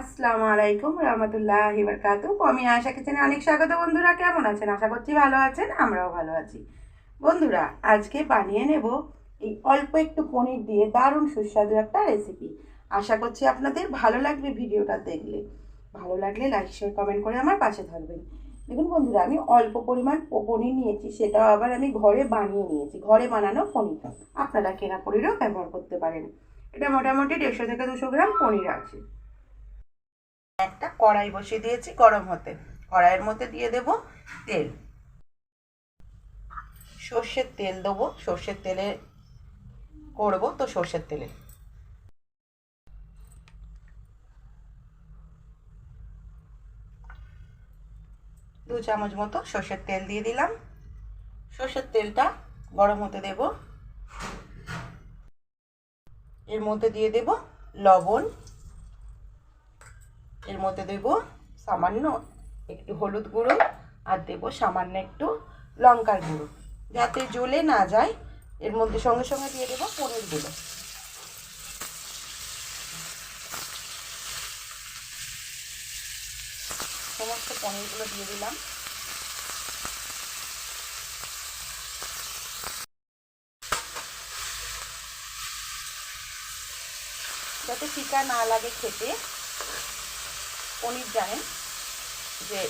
আসসালামু আলাইকুম রহমতুল্লাহ বরকাতু আমি আশা কিচেনে অনেক স্বাগত। বন্ধুরা, কেমন আছেন? আশা করছি ভালো আছেন, আমরাও ভালো আছি। বন্ধুরা, আজকে বানিয়ে নেব এই অল্প একটু পনির দিয়ে দারুণ সুস্বাদু একটা রেসিপি আশা করছি আপনাদের ভালো লাগবে ভিডিওটা দেখলে। ভালো লাগলে লাইক শেয়ার কমেন্ট করে আমার পাশে থাকবেন। দেখুন বন্ধুরা, আমি অল্প পরিমাণ পনির নিয়েছি, সেটাও আবার আমি ঘরে বানিয়ে নিয়েছি। ঘরে বানানো পনির। আপনারা কেনা পনিরও ব্যবহার করতে পারেন। এটা মোটামুটি দেড়শো থেকে দুশো গ্রাম পনির আছে। একটা কড়াই বসিয়ে দিয়েছি গরম হতে। কড়াইয়ের মধ্যে দিয়ে দেব তেল। সর্ষের তেল দেবো। সর্ষের তেলে করব তো সর্ষের তেলে। দু চামচ মতো সর্ষের তেল দিয়ে দিলাম। সর্ষের তেলটা গরম হতে দেব। এর মধ্যে দিয়ে দেব লবণ। এর মধ্যে দেব সামান্য একটু হলুদ গুঁড়ো আর দেব সামান্য একটু লঙ্কার গুঁড়ো। যাতে জ্বলে না যায়, এর মধ্যে সঙ্গে সঙ্গে দিয়ে দেবো পনিরগুলো সমস্ত পনিরগুলো দিয়ে দিলাম। যাতে ফিকা না লাগে খেতে পনির জানেন যে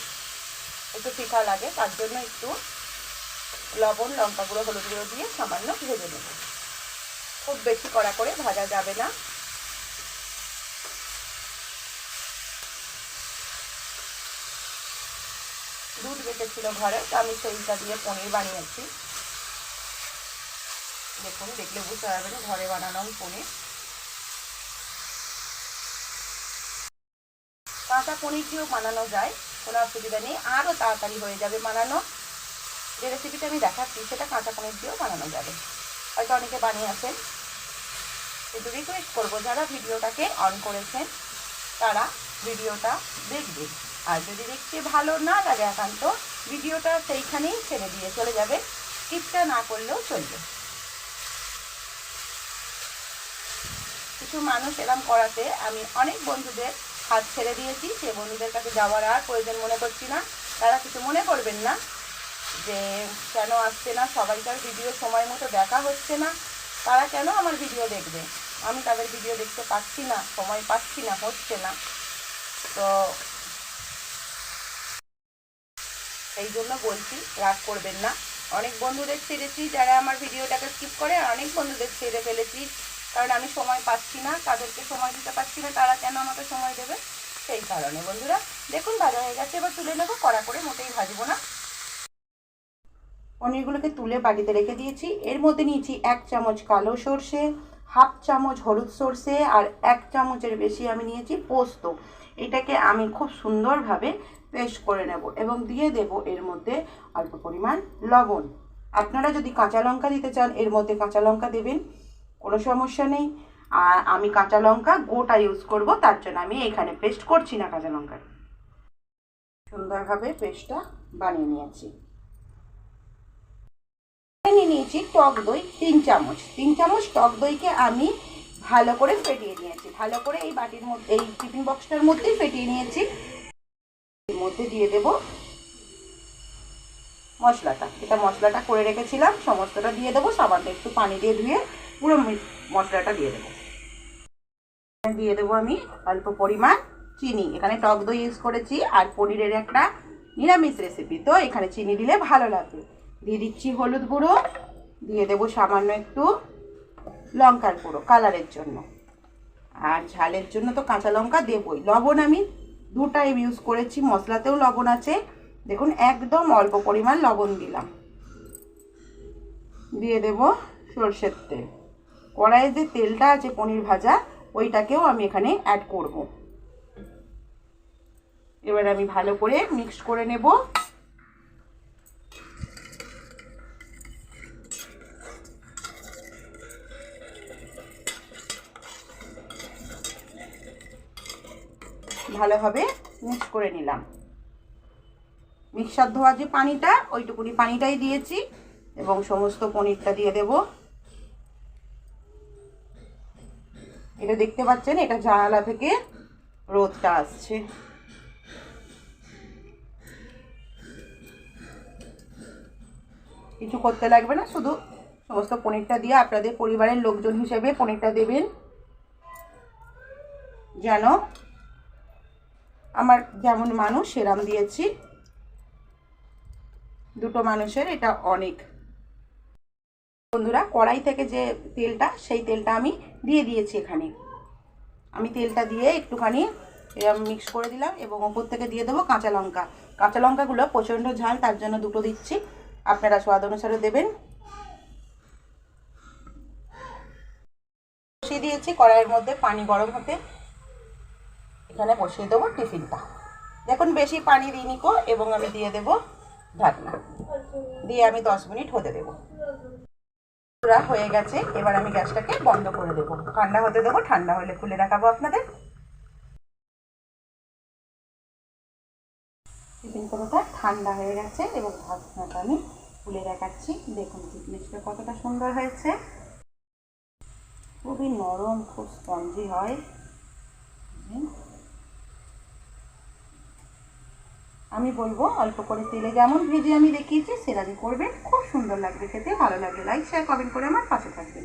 একটু ফিকা লাগে, তার জন্য একটু লবণ লঙ্কা গুঁড়ো হলুদ গুঁড়ো দিয়ে সামান্য ভেজে নেব। খুব বেশি কড়া করে ভাজা যাবে না। দুধ বেঁচেছিল ঘরে, তো আমি সেইটা দিয়ে পনির বানিয়েছি। দেখুন, দেখলে বুঝতে পারবেন, ঘরে বানানো পনির। কাঁচা পনির দিয়েও বানানো যায়, কোনো অসুবিধা নেই, আরও তাড়াতাড়ি হয়ে যাবে বানানো যে রেসিপিটা আমি দেখাচ্ছি, সেটা কাঁচা পনির দিয়েও বানানো যাবে। হয়তো অনেকে বানিয়ে আছেন। কিন্তু রিকোয়েস্ট করব, যারা ভিডিওটাকে অন করেছেন, তারা ভিডিওটা দেখবেন। আর যদি দেখতে ভালো না লাগে একান্ত, ভিডিওটা সেইখানেই ছেড়ে দিয়ে চলে যাবে স্কিপটা না করলেও চলবে। কিছু মানুষ এরম করাতে আমি অনেক বন্ধুদের হাত ছেড়ে দিয়েছি সে বন্ধুদের কাছে যাওয়ার আর প্রয়োজন মনে করছি না। তারা কিছু মনে করবেন না যে কেন আসছে না, সবাইকার ভিডিও সময় মতো দেখা হচ্ছে না। তারা কেন আমার ভিডিও দেখবে? আমি তাদের ভিডিও দেখতে পাচ্ছি না, সময় পাচ্ছি না, হচ্ছে না। তো সেই জন্য বলছি, রাগ করবেন না। অনেক বন্ধুদের ছেড়েছি, যারা আমার ভিডিওটাকে স্কিপ করে, আর অনেক বন্ধুদের ছেড়ে ফেলেছি। কারণ আমি সময় পাচ্ছি না তাদেরকে সময় দিতে পারছি না, তারা কেন আমাকে সময় দেবে? সেই কারণে বন্ধুরা, দেখুন ভাজা হয়ে গেছে, এবার তুলে নেব, কড়া করে মোটেই ভাজবো না। পনিরগুলোকে তুলে বাটিতে রেখে দিয়েছি। এর মধ্যে নিয়েছি এক চামচ কালো সর্ষে, হাফ চামচ হলুদ সর্ষে, আর এক চামচের বেশি আমি নিয়েছি পোস্ত। এটাকে আমি খুব সুন্দরভাবে পেস্ট করে নেব এবং দিয়ে দেব এর মধ্যে অল্প পরিমাণ লবণ। আপনারা যদি কাঁচা লঙ্কা দিতে চান, এর মধ্যে কাঁচা লঙ্কা দেবেন। কোনো সমস্যা নেই। আর আমি কাঁচা লঙ্কা গোটা ইউজ করব, তার জন্য আমি এখানে পেস্ট করছি না কাঁচা লঙ্কার। সুন্দরভাবে পেস্টটা বানিয়ে নিয়েছি। নিয়ে নিয়েছি টক দই তিন চামচ। তিন চামচ টক দইকে আমি ভালো করে ফেটিয়ে নিয়েছি। ভালো করে এই বাটির মধ্যে, এই টিফিন বক্সটার মধ্যেই ফেটিয়ে নিয়েছি। এর মধ্যে দিয়ে দেব মশলাটা। এটা মশলাটা করে রেখেছিলাম, সমস্তটা দিয়ে দেবো সাবানটা একটু পানি দিয়ে ধুয়ে পুরো মশলাটা দিয়ে দেবো। দিয়ে দেবো আমি অল্প পরিমাণ চিনি। এখানে টক দই ইউজ করেছি আর পনিরের একটা নিরামিষ রেসিপি তো এখানে চিনি দিলে ভালো লাগবে। দিয়ে দিচ্ছি হলুদ গুঁড়ো। দিয়ে দেবো সামান্য একটু লঙ্কার গুঁড়ো কালারের জন্য। আর ঝালের জন্য তো কাঁচা লঙ্কা দেবই। লবণ আমি দু টাইম ইউজ করেছি। মশলাতেও লবণ আছে। দেখুন, একদম অল্প পরিমাণ লবণ দিলাম। দিয়ে দেব সর্ষের তেল। কড়াইয়ে যে তেলটা আছে পনির ভাজা, ওইটাকেও আমি এখানে অ্যাড করব। এবার আমি ভালো করে মিক্স করে নেব। ভালোভাবে মিক্স করে নিলাম। মিক্সার ধোয়া যে পানিটা, ওইটুকুনি পানিটাই দিয়েছি এবং সমস্ত পনিরটা দিয়ে দেব। এটা দেখতে পাচ্ছেন, এটা জানালা থেকে রোদটা আসছে। কিছু করতে লাগবে না, শুধু সমস্ত পনিরটা দিয়ে আপনাদের পরিবারের লোকজন হিসেবে পনিরটা দেবেন। যেন আমার যেমন মানুষ, সেরাম দিয়েছি। দুটো মানুষের এটা অনেক। বন্ধুরা, কড়াই থেকে যে তেলটা, সেই তেলটা আমি দিয়ে দিয়েছি এখানে। আমি তেলটা দিয়ে একটুখানি মিক্স করে দিলাম এবং ওপর থেকে দিয়ে দেবো কাঁচা লঙ্কা। কাঁচা লঙ্কাগুলো প্রচণ্ড ঝাল, তার জন্য দুটো দিচ্ছি। আপনারা স্বাদ অনুসারে দেবেন। বসিয়ে দিয়েছি কড়াইয়ের মধ্যে, পানি গরম হতে। এখানে বসিয়ে দেবো টিফিনটা। দেখুন, বেশি পানি দিইনি কো এবং আমি দিয়ে দেবো ঢাকনা। দিয়ে আমি দশ মিনিট হতে দেবো। পুরা হয়ে গেছে। এবার আমি গ্যাসটাকে বন্ধ করে দেবো। ঠান্ডা হতে দেবো, ঠান্ডা হলে খুলে দেখাবো আপনাদের। টিফিন কোনোটা ঠান্ডা হয়ে গেছে এবং ঢাকনাটা আমি খুলে দেখাচ্ছি। দেখুন ফিটনেসটা কতটা সুন্দর হয়েছে। খুবই নরম, খুব স্পঞ্জি হয়। আমি বলব অল্প করে তেলে যেমন ভেজে আমি দেখিয়েছি সেরাদি করবেন। খুব সুন্দর লাগবে খেতে, ভালো লাগবে লাইক শেয়ার কমেন্ট করে আমার পাশে থাকবেন।